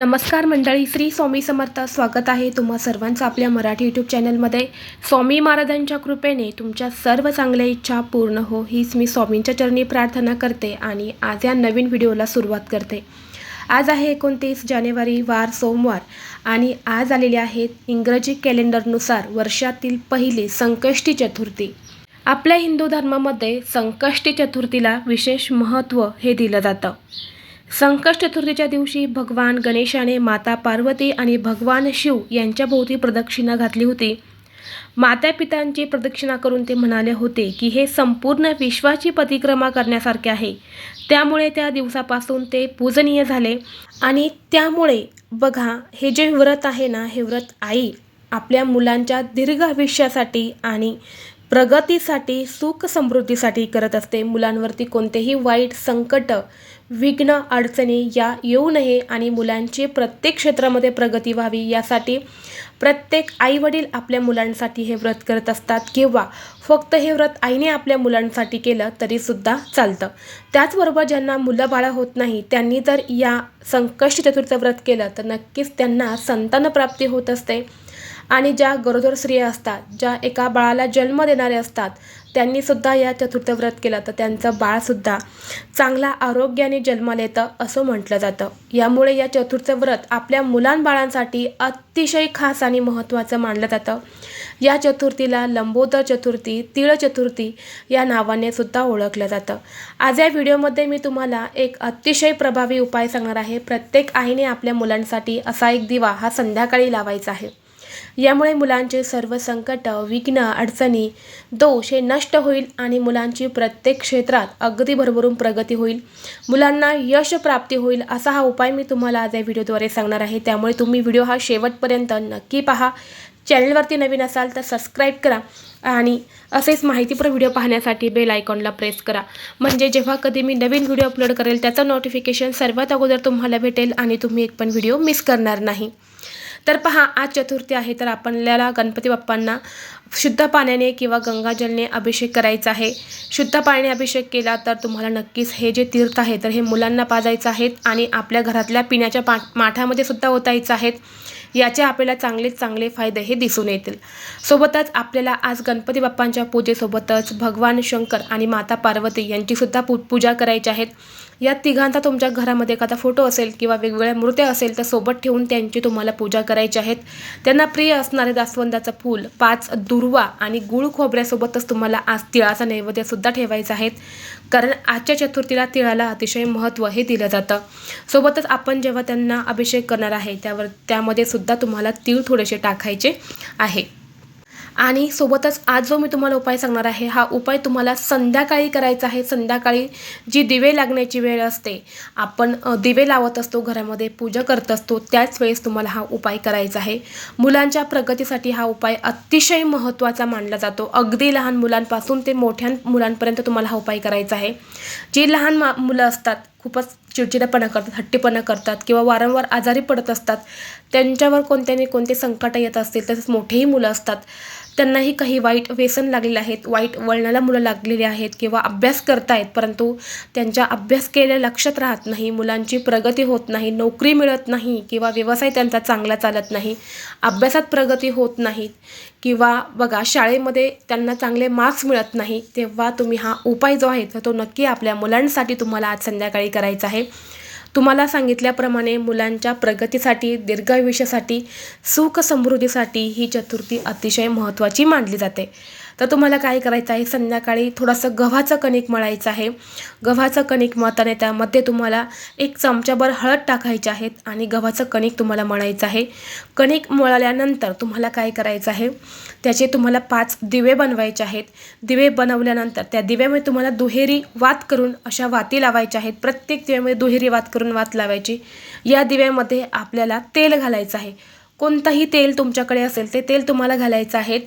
नमस्कार मंडळी श्री स्वामी समर्थ स्वागत आहे तुम्हा सर्वांचं आपल्या मराठी यूट्यूब चॅनलमध्ये स्वामी महाराजांच्या कृपेने तुमच्या सर्व चांगल्या इच्छा पूर्ण हो हीच मी स्वामींच्या चरणी प्रार्थना करते आणि आज या नवीन व्हिडिओला सुरुवात करते. आज आहे एकोणतीस जानेवारी वार सोमवार आणि आज आलेले आहेत इंग्रजी कॅलेंडरनुसार वर्षातील पहिली संकष्टी चतुर्थी. आपल्या हिंदू धर्मामध्ये संकष्टी चतुर्थीला विशेष महत्त्व हे दिलं जातं. संकष्ट चतुर्थीच्या दिवशी भगवान गणेशाने माता पार्वती आणि भगवान शिव यांच्याभोवती प्रदक्षिणा घातली होती. माता पितांची प्रदक्षिणा करून ते म्हणाले होते की हे संपूर्ण विश्वाची परिक्रमा करण्यासारखे आहे. त्यामुळे त्या दिवसापासून ते पूजनीय झाले. आणि त्यामुळे बघा हे जे व्रत आहे ना हे व्रत आई आपल्या मुलांच्या दीर्घ आयुष्यासाठी आणि प्रगतीसाठी सुख समृद्धीसाठी करत असते. मुलांवरती कोणतेही वाईट संकट विघ्न अडचणी या येऊ नये आणि मुलांची प्रत्येक क्षेत्रामध्ये प्रगती व्हावी यासाठी प्रत्येक आईवडील आपल्या मुलांसाठी हे व्रत करत असतात किंवा फक्त हे व्रत आईने आपल्या मुलांसाठी केलं तरीसुद्धा चालतं. त्याचबरोबर ज्यांना मुलं बाळं होत नाही त्यांनी जर या संकष्ट चतुर्थ व्रत केलं तर नक्कीच त्यांना संतानप्राप्ती होत असते. आणि ज्या गरोदर स्त्रिया असतात ज्या एका बाळाला जन्म देणारे असतात त्यांनीसुद्धा या चतुर्थ व्रत केलं. तर त्यांचं बाळसुद्धा चांगला आरोग्याने जन्माला येतं असं म्हटलं जातं. यामुळे या चतुर्थ व्रत आपल्या मुलांबाळांसाठी अतिशय खास आणि महत्त्वाचं मानलं जातं. या चतुर्थीला लंबोदर चतुर्थी तिळ चतुर्थी या नावाने सुद्धा ओळखलं जातं. आज या व्हिडिओमध्ये मी तुम्हाला एक अतिशय प्रभावी उपाय सांगणार आहे. प्रत्येक आईने आपल्या मुलांसाठी असा एक दिवा हा संध्याकाळी लावायचा आहे. यामुळे मुलांचे सर्व संकट विघ्न अडचणी दोष हे नष्ट होईल आणि मुलांची प्रत्येक क्षेत्रात अगदी भरभरून प्रगती होईल. मुलांना यश प्राप्ती होईल असा हा उपाय मी तुम्हाला आज या व्हिडिओद्वारे सांगणार आहे. त्यामुळे तुम्ही व्हिडिओ हा शेवटपर्यंत नक्की पहा. चॅनलवरती नवीन असाल तर सबस्क्राईब करा आणि असेच माहितीपूर्ण व्हिडिओ पाहण्यासाठी बेल आयकॉनला प्रेस करा. म्हणजे जेव्हा कधी मी नवीन व्हिडिओ अपलोड करेल त्याचं नोटिफिकेशन सर्वात अगोदर तुम्हाला भेटेल आणि तुम्ही एक पण व्हिडिओ मिस करणार नाही. तर पहा आज चतुर्थी आहे तर आपल्याला गणपती बाप्पांना शुद्ध पाण्याने किंवा गंगाजलने अभिषेक करायचा आहे. शुद्ध पाण्याने अभिषेक केला तर तुम्हाला नक्कीच हे जे तीर्थ आहे तर हे मुलांना पाजायचं आहेत आणि आपल्या घरातल्या पिण्याच्या पा माठामध्ये सुद्धा ओतायचं आहेत याचे आपल्याला चांगले चांगले फायदे हे दिसून येतील. सोबतच आपल्याला आज गणपती बाप्पांच्या पूजेसोबतच भगवान शंकर आणि माता पार्वती यांचीसुद्धा पू पूजा करायची आहेत या तिघांचा तुमच्या घरामध्ये एखादा फोटो असेल किंवा वेगवेगळ्या मूर्त्या असेल तर सोबत ठेवून त्यांची तुम्हाला पूजा करायची आहेत. त्यांना प्रिय असणारे जास्वंदाचं फूल पाच दुर्वा आणि गुळ खोबऱ्यासोबतच तुम्हाला आज तिळाचा नैवेद्यसुद्धा ठेवायचा आहे. कारण आजच्या चतुर्थीला तिळाला अतिशय महत्त्व हे दिलं जातं. सोबतच आपण जेव्हा त्यांना अभिषेक करणार आहे त्यावर त्यामध्ये सुद्धा तुम्हाला तीळ थोडेसे टाकायचे आहे. आणि सोबतच आज जो मी तुम्हाला उपाय सांगणार आहे हा उपाय तुम्हाला संध्याकाळी करायचा आहे. संध्याकाळी जी दिवे लागण्याची वेळ असते आपण दिवे लावत असतो घरामध्ये पूजा करत असतो त्याच वेळेस तुम्हाला हा उपाय करायचा आहे. मुलांच्या प्रगतीसाठी हा उपाय अतिशय महत्त्वाचा मानला जातो. अगदी लहान मुलांपासून ते मोठ्या मुलांपर्यंत तुम्हाला हा उपाय करायचा आहे. जी लहान मा मुलं असतात खूपच चिडचिडेपणा करतात हट्टीपणा करतात किंवा वारंवार आजारी पडत असतात त्यांच्यावर कोणत्याने कोणते संकट येत असतील तसेच मोठेही मुलं असतात. त्यांनाही काही वाईट व्यसन लागलेले आहेत वाईट वळणाला मुलं लागलेली आहेत किंवा अभ्यास करतायत परंतु त्यांच्या अभ्यास केल्या लक्षात राहत नाही मुलांची प्रगती होत नाही नोकरी मिळत नाही किंवा व्यवसाय त्यांचा चांगला चालत नाही अभ्यासात प्रगती होत नाही किंवा बघा शाळेमध्ये त्यांना चांगले मार्क्स मिळत नाही तेव्हा तुम्ही हा उपाय जो आहे तर तो नक्की आपल्या मुलांसाठी तुम्हाला आज संध्याकाळी करायचा आहे. तुम्हाला सांगितल्याप्रमाणे मुलांच्या प्रगतीसाठी दीर्घायुष्यासाठी सुख समृद्धीसाठी ही चतुर्थी अतिशय महत्त्वाची मानली जाते. तर तुम्हाला काय करायचं आहे? संध्याकाळी थोडंसं गव्हाचं कणिक मळायचं आहे. गव्हाचं कणिक मळताना त्यामध्ये तुम्हाला एक चमच्याभर हळद टाकायची आहेत आणि गव्हाचं कणिक तुम्हाला मळायचं आहे. कणिक मळल्यानंतर तुम्हाला काय करायचं आहे? त्याचे तुम्हाला पाच दिवे बनवायचे आहेत. दिवे बनवल्यानंतर त्या दिव्यामध्ये तुम्हाला दुहेरी वात करून अशा वाती लावायच्या आहेत. प्रत्येक दिव्यामध्ये दुहेरी वात करून वात लावायची. या दिव्यामध्ये आपल्याला तेल घालायचं आहे. कोणतंही तेल तुमच्याकडे असेल ते तेल तुम्हाला घालायचं आहेत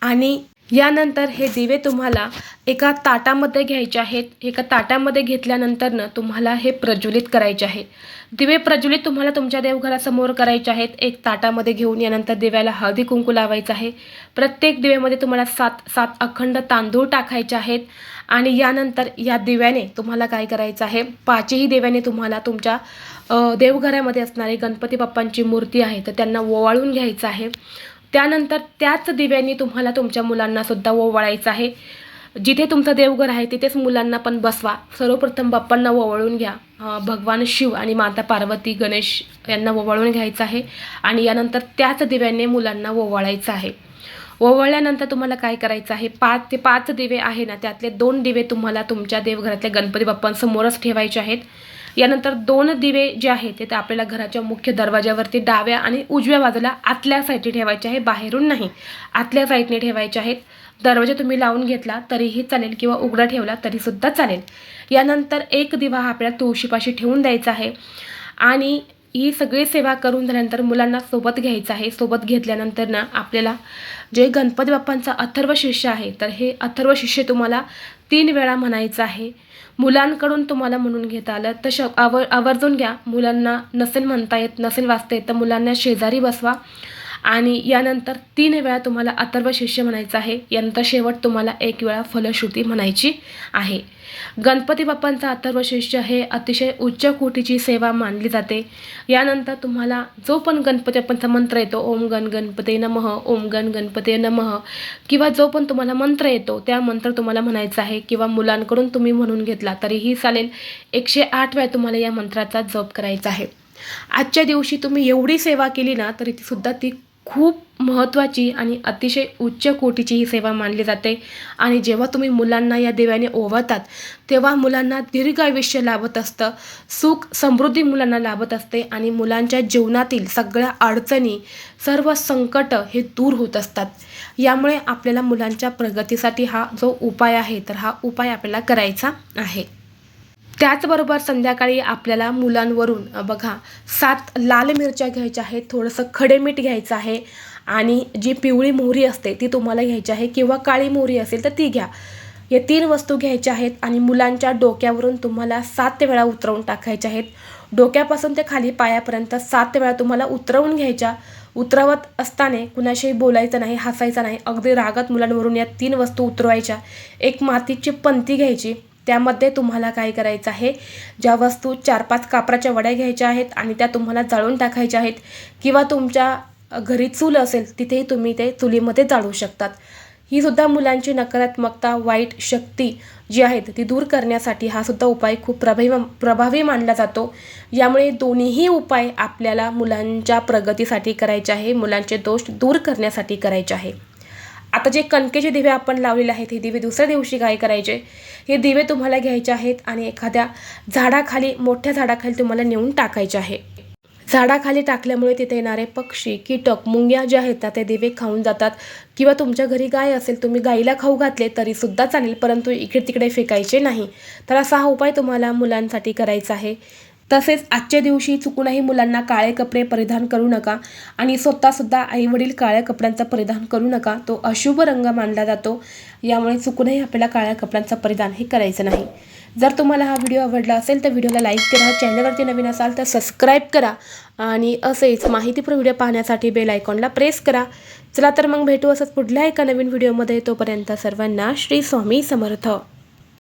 आणि यानंतर हे दिवे तुम्हाला एका ताटामध्ये घ्यायचे आहेत. एका ताटामध्ये घेतल्यानंतरनं तुम्हाला हे प्रज्वलित करायचे आहे. दिवे प्रज्वलित तुम्हाला तुमच्या देवघरासमोर करायचे आहेत. एक ताटामध्ये घेऊन यानंतर दिव्याला हळदी कुंकू लावायचं आहे. प्रत्येक दिव्यामध्ये तुम्हाला सात सात अखंड तांदूळ टाकायचे आहेत. आणि यानंतर या दिव्याने तुम्हाला काय करायचं आहे? पाचही दिव्याने तुम्हाला तुमच्या देवघरामध्ये असणारी गणपती बाप्पांची मूर्ती आहे तर त्यांना ओवाळून घ्यायचं आहे. त्यानंतर त्याच दिव्यांनी तुम्हाला तुमच्या मुलांनासुद्धा ओवाळायचं आहे. जिथे तुमचं देवघर आहे तिथेच मुलांना पण बसवा. सर्वप्रथम बाप्पांना ओवाळून घ्या. भगवान शिव आणि माता पार्वती गणेश यांना ओवाळून घ्यायचं आहे. आणि यानंतर त्याच दिव्याने मुलांना ओवाळायचं आहे. ओवळल्यानंतर तुम्हाला काय करायचं आहे? पाच ते पाच दिवे आहे ना त्यातले दोन दिवे तुम्हाला तुमच्या देवघरातल्या गणपती बाप्पांसमोरच ठेवायचे आहेत. यानंतर दोन दिवे जे आहेत ते आपल्याला घराच्या मुख्य दरवाज्यावरती डाव्या आणि उजव्या बाजूला आतल्या साईडने ठेवायचे आहे बाहेरून नाही. आतल्या साईडने ठेवायचे आहेत. दरवाजा तुम्ही लावून घेतला तरीही चालेल किंवा उघडा ठेवला तरीसुद्धा चालेल. यानंतर एक दिवा हा आपल्याला तुळशीपाशी ठेवून द्यायचा आहे. आणि ही सगळी सेवा करून झाल्यानंतर मुलांना सोबत घ्यायचं आहे. सोबत घेतल्यानंतर ना आपल्याला जे गणपती बाप्पांचा अथर्व शिष्य आहे तर हे अथर्व शिष्य तुम्हाला तीन वेळा म्हणायचं आहे. मुलांकडून तुम्हाला म्हणून घेता आलं तर श आव आवर्जून घ्या. मुलांना नसेल म्हणता येत नसेल वाचता येत तर मुलांना शेजारी बसवा. आणि यानंतर तीन वेळा तुम्हाला अथर्व शिष्य म्हणायचं आहे. यानंतर शेवट तुम्हाला एक वेळा फलश्रुती म्हणायची आहे. गणपती बाप्पांचा अथर्व शिष्य हे अतिशय उच्च कोटीची सेवा मानली जाते. यानंतर तुम्हाला जो पण गणपती बाप्पांचा मंत्र येतो ओम गण गणपते नमः ओम गण गणपते नमः किंवा जो पण तुम्हाला मंत्र येतो त्या मंत्र तुम्हाला म्हणायचा आहे किंवा मुलांकडून तुम्ही म्हणून घेतला तरीही चालेल. एकशे आठ वेळा तुम्हाला या मंत्राचा जप करायचा आहे. आजच्या दिवशी तुम्ही एवढी सेवा केली ना तरी ती सुद्धा ती खूप महत्त्वाची आणि अतिशय उच्च कोटीची ही सेवा मानली जाते. आणि जेव्हा तुम्ही मुलांना या देवाने ओवाळतात तेव्हा मुलांना दीर्घ आयुष्य लाभत असतं सुख समृद्धी मुलांना लाभत असते आणि मुलांच्या जीवनातील सगळ्या अडचणी सर्व संकट हे दूर होत असतात. यामुळे आपल्याला मुलांच्या प्रगतीसाठी हा जो उपाय आहे तर हा उपाय आपल्याला करायचा आहे. त्याचबरोबर संध्याकाळी आपल्याला मुलांवरून बघा सात लाल मिरच्या घ्यायच्या आहेत थोडंसं खडे मीठ घ्यायचं आहे आणि जी पिवळी मोहरी असते ती तुम्हाला घ्यायची आहे किंवा काळी मोहरी असेल तर ती घ्या. या तीन वस्तू घ्यायच्या आहेत आणि मुलांच्या डोक्यावरून तुम्हाला सात वेळा उतरवून टाकायच्या आहेत. डोक्यापासून ते खाली पायापर्यंत सात वेळा तुम्हाला उतरवून घ्यायच्या. उतरवत असताना कुणाशी बोलायचं नाही हसायचं नाही अगदी रागात मुलांवरून या तीन वस्तू उतरवायच्या. एक मातीची पंती घ्यायची. त्यामध्ये तुम्हाला काय करायचं आहे? ज्या वस्तू चार पाच कापराच्या वड्या घ्यायच्या आहेत आणि त्या तुम्हाला जाळून टाकायच्या आहेत किंवा तुमच्या घरी चूल असेल तिथेही तुम्ही ते चुलीमध्ये जाळू शकतात. ही सुद्धा मुलांची नकारात्मकता वाईट शक्ती जी आहेत ती दूर करण्यासाठी हा सुद्धा उपाय खूप प्रभावी प्रभावी मानला जातो. यामुळे दोन्हीही उपाय आपल्याला मुलांच्या प्रगतीसाठी करायचे आहे मुलांचे दोष दूर करण्यासाठी करायचे आहे. आता जे कणकेचे दिवे आपण लावलेले आहेत हे दिवे दुसऱ्या दिवशी काय करायचे. हे दिवे तुम्हाला घ्यायचे आहेत आणि एखाद्या झाडाखाली मोठ्या झाडाखाली तुम्हाला नेऊन टाकायचे आहे. झाडाखाली टाकल्यामुळे तिथे येणारे पक्षी कीटक मुंग्या ज्या आहेत त्या ते दिवे खाऊन जातात. किंवा तुमच्या घरी गाय असेल तुम्ही गाईला खाऊ घातले तरीसुद्धा चालेल परंतु इकडे तिकडे फेकायचे नाही. तर असा हा उपाय तुम्हाला मुलांसाठी करायचा आहे. तसेच आजच्या दिवशी चुकूनही मुलांना काळे कपडे परिधान करू नका आणि स्वतःसुद्धा आईवडील काळ्या कपड्यांचा परिधान करू नका तो अशुभ रंग मानला जातो. यामुळे चुकूनही आपल्याला काळ्या कपड्यांचा परिधान हे करायचं नाही. जर तुम्हाला हा व्हिडिओ आवडला असेल तर व्हिडिओला लाईक करा चॅनलवरती नवीन असाल तर सबस्क्राईब करा आणि असेच माहितीपूर्ण व्हिडिओ पाहण्यासाठी बेल आयकॉनला प्रेस करा. चला तर मग भेटू असंच पुढल्या एका नवीन व्हिडिओमध्ये. तोपर्यंत सर्वांना श्री स्वामी समर्थ.